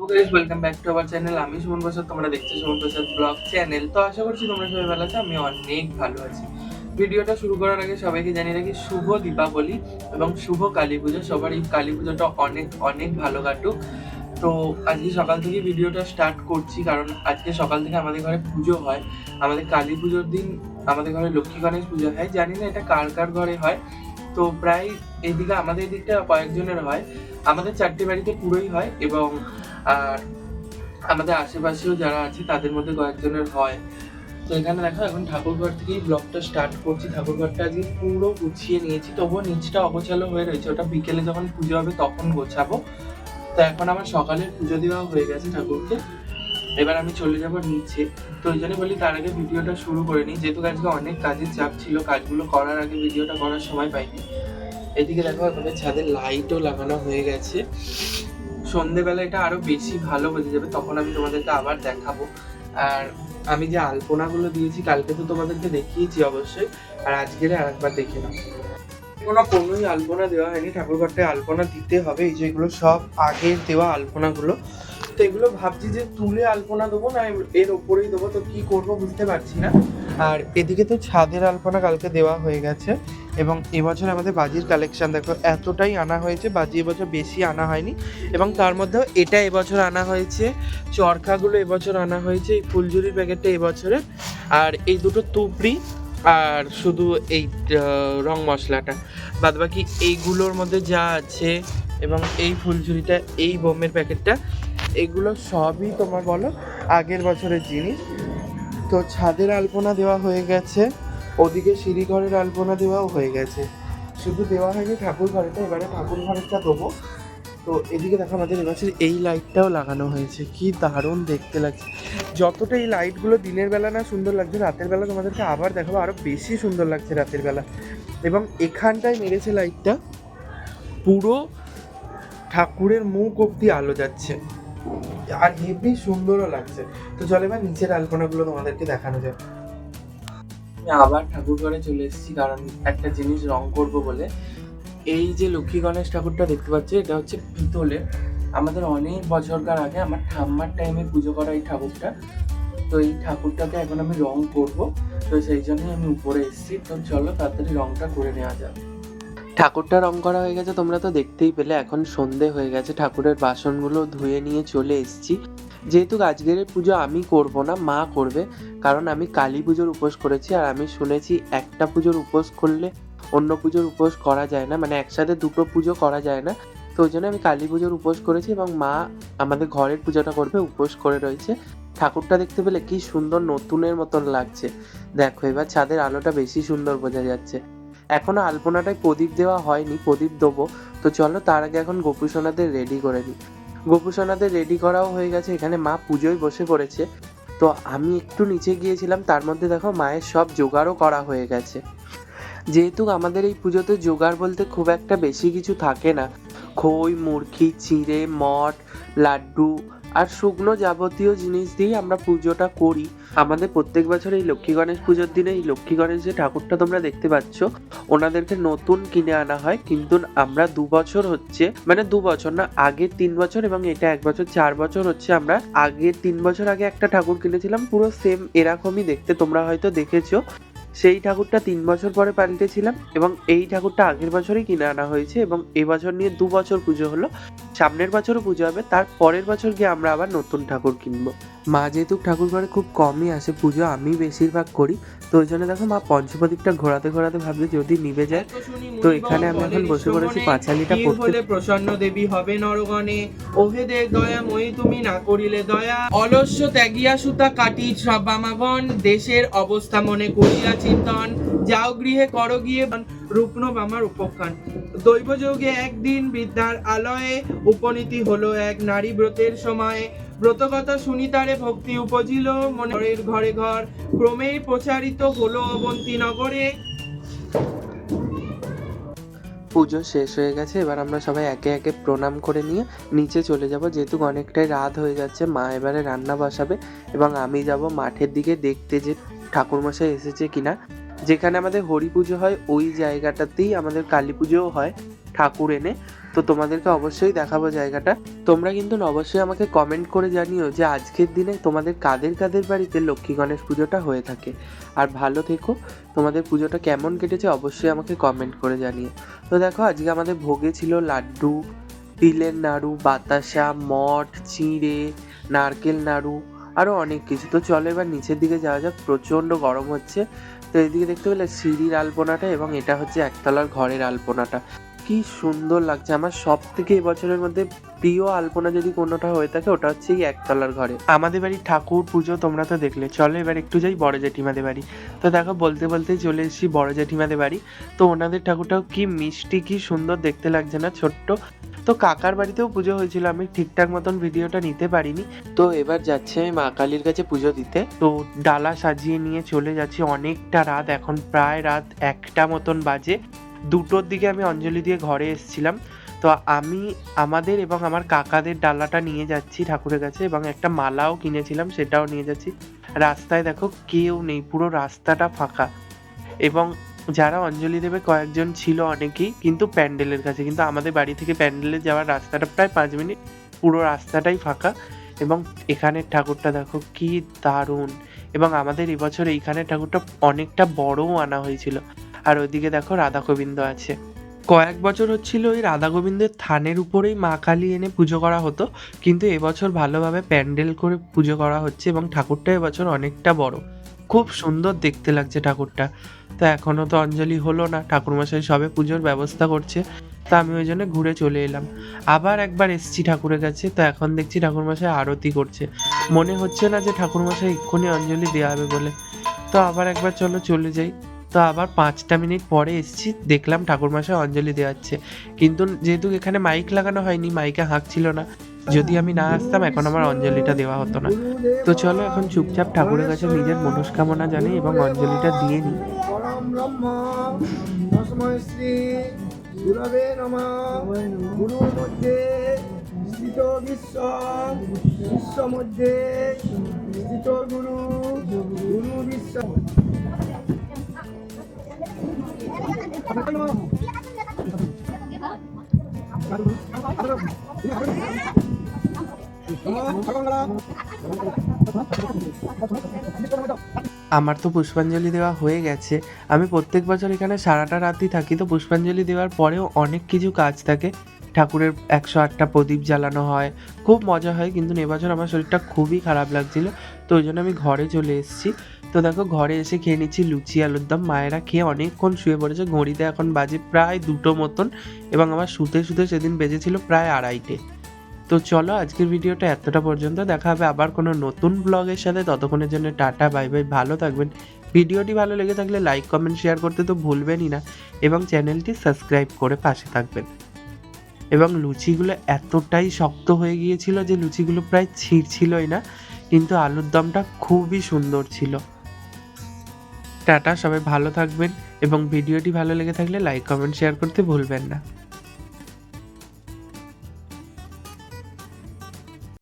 Guys welcome back to our channel আমি সুমন প্রসাদ তোমরা দেখছ সুমন প্রসাদ ব্লগ চ্যানেল তো আশা করছি তোমরা সবাই ভালো আছো আমি অনেক ভালো আছি। ভিডিওটা শুরু করার আগে সবাইকে জানিয়ে রাখি, শুভ দীপাবলি এবং শুভ কালী পুজো। সবার এই কালী পুজোটা অনেক অনেক ভালো কাটুক। তো আজকে সকাল থেকে ভিডিওটা স্টার্ট করছি, কারণ আজকে সকাল থেকে আমাদের ঘরে পুজো হয়। আমাদের কালী পুজোর দিন আমাদের ঘরে লক্ষ্মী গণেশ পুজো হয়। জানি না এটা কার কার ঘরে হয়। তো প্রায় এইদিকে আমাদের দিকটা কয়েকজনের হয়। আমাদের চারটে বাড়িতে পুরোই হয় এবং আর আমাদের আশেপাশেও যারা আছে, তাদের মধ্যে কয়েকজনের হয়। তো এখানে দেখো, এখন ঠাকুরঘর থেকেই ব্লগটা স্টার্ট করছি। ঠাকুরঘরটা আজকে পুরো গুছিয়ে নিয়েছি, তবুও নিচটা অগোছালো হয়ে রয়েছে। ওটা বিকেলে যখন পুজো হবে তখন গোছাবো। তো এখন আমার সকালের পুজো দেওয়া হয়ে গেছে ঠাকুরকে। এবার আমি চলে যাব নিচে। তো ওই জন্য বলি, তার আগে ভিডিওটা শুরু করে নিই। যেহেতু আজকে অনেক কাজের চাপ ছিল, কাজগুলো করার আগে ভিডিওটা করার সময় পাইনি। এদিকে দেখো আমাদের ছাদে লাইটও লাগানো হয়ে গেছে। সন্ধেবেলা এটা আরও বেশি ভালো বোঝা যাবে, তখন আমি তোমাদেরকে আবার দেখাবো। আর আমি যে আলপনাগুলো দিয়েছি, কালকে তো তোমাদেরকে দেখিয়েছি অবশ্যই, আর আজকের আরেকবার দেখে নাও। কোনো কোনোই আলপনা দেওয়া হয়নি। ঠাকুরঘরটায় আলপনা দিতে হবে। এই যে এগুলো সব আগের দেওয়া আলপনাগুলো। তো এগুলো ভাবছি যে তুলে আলপনা দেবো না এর ওপরেই দেবো। তো কি করব বুঝতে পারছি না। আর এদিকে তো ছাদের আলপনা কালকে দেওয়া হয়ে গেছে। এবং এবছর আমাদের বাজির কালেকশান দেখো, এতটাই আনা হয়েছে। বাজি এবছর বেশি আনা হয়নি। এবং তার মধ্যেও এটা এবছর আনা হয়েছে। চরকাগুলো এবছর আনা হয়েছে। এই ফুলঝুরির প্যাকেটটা এবছরের। আর এই দুটো তুবড়ি আর শুধু এই রং মশলাটা। বাদ বাকি এইগুলোর মধ্যে যা আছে এবং এই ফুলঝুরিটা, এই বোমের প্যাকেটটা, এগুলো সবই তোমার বলো আগের বছরের জিনিস। তো ছাদের আলপনা দেওয়া হয়ে গেছে, ওদিকে সিঁড়ি ঘরের আলপনা দেওয়াও হয়ে গেছে। শুধু দেওয়া হয়নি ঠাকুর ঘরেটা এবারে ঠাকুর ঘরেরটা দেবো। তো এদিকে দেখো আমাদের এবছর এই লাইটটাও লাগানো হয়েছে। কি দারুণ দেখতে লাগছে। যতটা এই লাইটগুলো দিনের বেলা না সুন্দর লাগছে, রাতের বেলা তোমাদেরকে আবার দেখাবো, আরও বেশি সুন্দর লাগছে রাতের বেলা। এবং এখানটায় মেরেছে লাইটটা পুরো ঠাকুরের মুখ অব্দি আলো যাচ্ছে। আর হেভি সুন্দরও লাগছে। তো চলো এবার নিচের আলপনাগুলো তোমাদেরকে দেখানো যায় আবার ঠাকুর ঘরে চলে এসেছি, কারণ একটা জিনিস রং করব বলে। এই যে লক্ষ্মী গণেশ ঠাকুরটা দেখতে পাচ্ছি, এটা হচ্ছে পিতলের। আমাদের অনেক বছরকার আগে আমার ঠাম্মার টাইমে পুজো করা এই ঠাকুরটা। তো এই ঠাকুরটাকে এখন আমি রং করব, তো সেই জন্যই আমি উপরে এসেছি। তো চলো তাড়াতাড়ি রংটা করে নেওয়া যাক। ঠাকুরটা রং করা হয়ে গেছে, তোমরা তো দেখতেই পেলে, এখন সন্ধে হয়ে গেছে। ঠাকুরের বাসনগুলো ধুয়ে নিয়ে চলে এসেছি। যেহেতু আজকের পুজো আমি করব না, মা করবে। কারণ আমি কালী পুজোর উপোস করেছি, আর আমি শুনেছি একটা পুজোর উপোস করলে অন্য পুজোর উপোস করা যায় না মানে একসাথে দুটো পুজো করা যায় না। তো ওই জন্য আমি কালী পুজোর উপোস করেছি এবং মা আমাদের ঘরের পুজোটা করবে, উপোস করে রয়েছে। ঠাকুরটা দেখতে পেলে কি সুন্দর নতুনের মতন লাগছে। দেখো, এবার ছাদের আলোটা বেশি সুন্দর বোঝা যাচ্ছে। এখনও আলপনাটায় প্রদীপ দেওয়া হয়নি, প্রদীপ দেবো। তো চলো তার আগে এখন গোপুসোনাদের রেডি করে নিই গোপুসোনাদের রেডি করাও হয়ে গেছে, এখানে মা পুজোয় বসে পড়েছে। তো আমি একটু নিচে গিয়েছিলাম, তার মধ্যে দেখো মায়ের সব জোগাড়ও করা হয়ে গেছে। যেহেতু আমাদের এই পুজোতে জোগাড় বলতে খুব একটা বেশি কিছু থাকে না। খই মুরগি চিঁড়ে মঠ লাড্ডু আর শুকনো যাবতীয় জিনিস দিয়েই আমরা পুজোটা করি। আমাদের প্রত্যেক বছর এই লক্ষ্মী গণেশ পুজোর দিনে এই লক্ষ্মী গণেশ যে ঠাকুরটা তোমরা দেখতে পাচ্ছ। ওনাদেরকে নতুন কিনে আনা হয়, কিন্তু আমরা দু বছর হচ্ছে মানে দু বছর না, আগের তিন বছর এবং এটা এক বছর, চার বছর হচ্ছে আমরা আগের তিন বছর আগে একটা ঠাকুর কিনেছিলাম, পুরো সেম এরকমই দেখতে, তোমরা হয়তো দেখেছ। সেই ঠাকুরটা তিন বছর পরে পাল্টেছিলাম এবং এই ঠাকুরটা আগের বছরই কিনে আনা হয়েছে এবং এবছর নিয়ে দু বছর পুজো হলো। সামনের বছরও পুজো হবে তার পরের বছর গিয়ে আমরা আবার নতুন ঠাকুর কিনবো। মা যেহেতু ঠাকুর ঘরে খুব কমই আসে পুজো আমি বেশিরভাগ করি তো ওই জন্য দেখো মা পঞ্চপ্রদীপটা ঘোরাতে ঘোরাতে ভাবছে যদি নিভে যায়। তো এখানে আমি এখন বসে পড়েছি পাঁচালিটা পড়তে। প্রসন্ন দেবী হবে নরগণে? ওহে দে দয়া মই তুমি না করিলে দয়া। অলস্য ত্যাগিয়া সুতা কাটি সবামাগণ দেশের অবস্থা মনে করিয়া চিন্তন। যাও গৃহে, কর গিয়ে রূপনব আমার উপখ্যান দৈব যোগে একদিন বিদ্যার আলয়ে উপনীতি হলো এক নারী ব্রতের সময়ে। ব্রতকথা শুনি তারে ভক্তি উপজিল মনের ঘরে ঘর। ক্রমেই প্রচারিত হলো অবন্তী নগরে। পুজো শেষ হয়ে গেছে, এবার আমরা সবাই একে একে প্রণাম করে নিয়ে নিচে চলে যাব। যেহেতু অনেকটাই রাত হয়ে যাচ্ছে, মা এবারে রান্না বসাবে এবং আমি যাব মাঠের দিকে দেখতে যে ঠাকুরমশাই এসেছে কিনা। যেখানে আমাদের হরি পুজো হয়, ওই জায়গাটাতেই আমাদের কালী পুজোও হয়, ঠাকুর এনে। তো তোমাদেরকে অবশ্যই দেখাবো জায়গাটা। তোমরা কিন্তু অবশ্যই আমাকে কমেন্ট করে জানিও যে আজকের দিনে তোমাদের কাদের কাদের বাড়িতে লক্ষ্মী গণেশ পুজোটা হয়ে থাকে। আর ভালো থেকো, তোমাদের পুজোটা কেমন কেটেছে অবশ্যই আমাকে কমেন্ট করে জানিও। তো দেখো, আজকে আমাদের ভোগে ছিল লাড্ডু, তিলের নাড়ু, বাতাসা, মঠ, চিঁড়ে, নারকেল নাড়ু আরও অনেক কিছু। তো চলো এবার নিচের দিকে যাওয়া যাক, প্রচণ্ড গরম হচ্ছে। তো এদিকে দেখতে পেলে সিঁড়ির আলপনাটা এবং এটা হচ্ছে একতলার ঘরের আলপনাটা। কি সুন্দর লাগছে। আমার সব থেকে এবছরের মধ্যে প্রিয় আলপনা যদি কোনোটা হয়ে থাকে, ওটা হচ্ছে এই একতলার ঘরে। আমাদের বাড়ির ঠাকুর পুজো তোমরা তো দেখলে। চলো এবার একটু যাই বড় জেঠিমাদের বাড়ি। তো দেখো, বলতে বলতে চলে এসেছি বড় জেঠিমাদের বাড়ি। তো ওনাদের ঠাকুরটাও কি মিষ্টি, কি সুন্দর দেখতে লাগছে না ছোট্ট। তো কাকার বাড়িতেও পুজো হয়েছিল। আমি ঠিকঠাক মতন ভিডিওটা নিতে পারিনি। তো এবার যাচ্ছি আমি মা কালীর কাছে পুজো দিতে। তো ডালা সাজিয়ে নিয়ে চলে যাচ্ছি। অনেকটা রাত, এখন প্রায় রাত একটা মতন বাজে। দুটোর দিকে আমি অঞ্জলি দিয়ে ঘরে এসেছিলাম। তো আমি, আমাদের এবং আমার কাকাদের ডালাটা নিয়ে যাচ্ছি ঠাকুরের কাছে এবং একটা মালাও কিনেছিলাম, সেটাও নিয়ে যাচ্ছি। রাস্তায় দেখো কেউ নেই, পুরো রাস্তাটা ফাঁকা। এবং যারা অঞ্জলি দেবে কয়েকজন ছিল অনেকেই, কিন্তু প্যান্ডেলের কাছে, কিন্তু আমাদের বাড়ি থেকে প্যান্ডেলে যাওয়ার রাস্তাটা প্রায় পাঁচ মিনিট। পুরো রাস্তাটাই ফাঁকা এবং এখানের ঠাকুরটা দেখো কি দারুণ। এবং আমাদের এবছর এইখানের ঠাকুরটা অনেকটা বড়ও আনা হয়েছিল। আর ওইদিকে দেখো রাধা গোবিন্দ আছে। কয়েক বছর হচ্ছিল ওই রাধা গোবিন্দের থানের উপরেই মা কালী এনে পুজো করা হতো, কিন্তু এবছর ভালোভাবে প্যান্ডেল করে পুজো করা হচ্ছে এবং ঠাকুরটা এবছর অনেকটা বড়। খুব সুন্দর দেখতে লাগছে ঠাকুরটা। তো এখনও তো অঞ্জলি হলো না, ঠাকুরমশাই সবে পুজোর ব্যবস্থা করছে, তা আমি ওই জন্য ঘুরে চলে এলাম। আবার একবার এসছি ঠাকুরের কাছে, তো এখন দেখছি ঠাকুরমশাই আরতি করছে। মনে হচ্ছে না যে ঠাকুরমশাই এক্ষুনি অঞ্জলি দেওয়া হবে বলে। তো আবার একবার চলো, চলে যাই। তো আবার পাঁচটা মিনিট পরে এসছি, দেখলাম ঠাকুর ঠাকুরমশাই অঞ্জলি দেওয়াচ্ছে। কিন্তু যেহেতু এখানে মাইক লাগানো হয়নি মাইকে হাঁক ছিল না। যদি আমি না আসতাম, এখন আমার অঞ্জলিটা দেওয়া হতো না। তো চলো এখন চুপচাপ ঠাকুরের কাছে নিজের মনস্কামনা জানি এবং অঞ্জলিটা দিয়ে নিই। বিশ্ব বিশ্ব মধ্যে গুরু গুরু বিশ্ব আমার তো পুষ্পাঞ্জলি দেওয়া হয়ে গেছে। আমি প্রত্যেক বছর এখানে সারাটা রাতই থাকি, তো পুষ্পাঞ্জলি দেওয়ার পরেও অনেক কিছু কাজ থাকে। ঠাকুরের একশো আটটা প্রদীপ জ্বালানো হয়। খুব মজা হয়, কিন্তু এবছর আমার শরীরটা খুবই খারাপ লাগছিল, তো ওই জন্য আমি ঘরে চলে এসেছি। তো দেখো, ঘরে এসে খেয়ে নিচ্ছি লুচি, আলুর দম। মায়েরা খেয়ে অনেকক্ষণ শুয়ে পড়েছে, ঘড়িতে এখন বাজে প্রায় দুটো মতন, এবং আমার শুতে শুতে সেদিন বেজেছিল প্রায় আড়াইটে। তো চলো, আজকের ভিডিওটা এতটা পর্যন্ত। দেখা হবে আবার কোনো নতুন ব্লগের সাথে। ততক্ষণের জন্য টাটা, বাই বাই, ভালো থাকবেন। ভিডিওটি ভালো লেগে থাকলে লাইক, কমেন্ট, শেয়ার করতে তো ভুলবেনই না, এবং চ্যানেলটি সাবস্ক্রাইব করে পাশে থাকবেন। এবং লুচিগুলো এতটাই শক্ত হয়ে গিয়েছিল যে লুচিগুলো প্রায় ছিঁড়ছিলই না, কিন্তু আলুর দমটা খুবই সুন্দর ছিল। টাটা, সবাই ভালো থাকবেন এবং ভিডিওটি ভালো লেগে থাকলে লাইক কমেন্ট শেয়ার করতে ভুলবেন না।